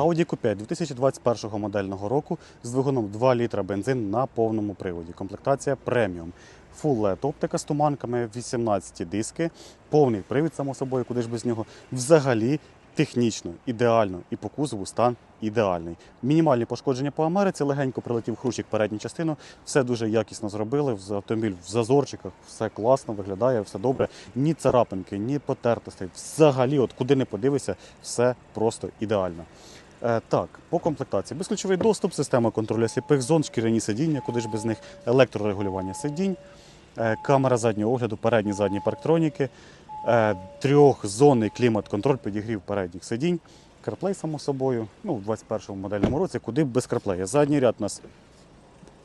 Audi Q5 2021 модельного року з двигуном 2 літра бензин на повному приводі. Комплектація преміум. Full LED оптика з туманками, 18 диски, повний привід, само собою, куди ж без нього. Взагалі технічно, ідеально і по кузову стан ідеальний. Мінімальні пошкодження по Америці, легенько прилетів хрущик передню частину. Все дуже якісно зробили. Автомобіль в зазорчиках, все класно виглядає, все добре. Ні царапинки, ні потертостей. Взагалі, от куди не подивися, все просто ідеально. Е, так, по комплектації. Безключовий доступ, система контролю сліпих зон, шкіряні сидіння, куди ж без них, електрорегулювання сидінь, е, камера заднього огляду, передні задні парктроніки, е, трьохзонний клімат-контроль, підігрів передніх сидінь, CarPlay, само собою, ну, в 21-му модельному році, куди без CarPlay. Задній ряд у нас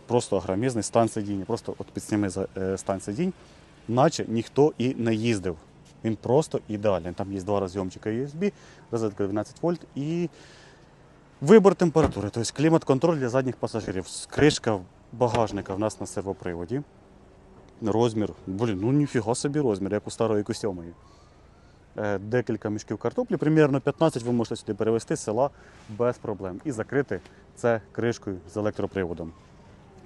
просто агромізний стан сидіння, просто от підсніми стан сидінь, наче ніхто і не їздив. Він просто ідеальний. Там є два розйомчика USB, розетка 12 вольт і вибор температури, тобто клімат-контроль для задніх пасажирів. Кришка багажника в нас на сервоприводі. Розмір, блін, ну ніфіга собі розмір, як у старої Q7. Е, Декілька мішків картоплі, примірно 15 ви можете сюди перевезти з села без проблем і закрити це кришкою з електроприводом.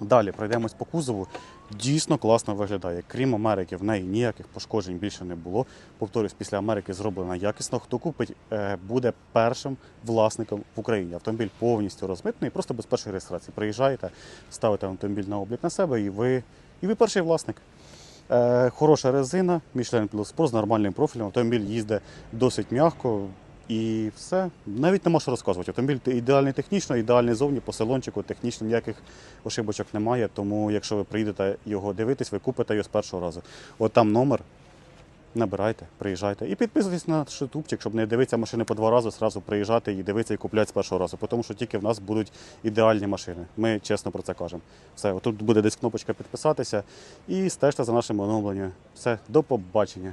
Далі пройдемось по кузову. Дійсно класно виглядає. Крім Америки, в неї ніяких пошкоджень більше не було. Повторюсь, після Америки зроблена якісно. Хто купить, е, буде першим власником в Україні. Автомобіль повністю розмитний, просто без першої реєстрації. Приїжджаєте, ставите автомобіль на облік на себе, і ви, і ви перший власник. Е, хороша резина, Michelin Plus Pro з нормальним профілем. Автомобіль їздить досить м'яко. І все. Навіть нема що розказувати. Автомобіль ідеальний технічно, ідеальний зовні, по салончику, технічно ніяких ошибочок немає. Тому, якщо ви приїдете його дивитись, ви купите його з першого разу. От там номер. Набирайте, приїжджайте. І підписуйтесь на наш ютубчик, щоб не дивитися машини по два рази, зразу приїжджати і дивитися і купляти з першого разу. Тому що тільки в нас будуть ідеальні машини. Ми чесно про це кажемо. Все, отут буде десь кнопочка підписатися і стежте за нашими оновленнями. Все, до побачення.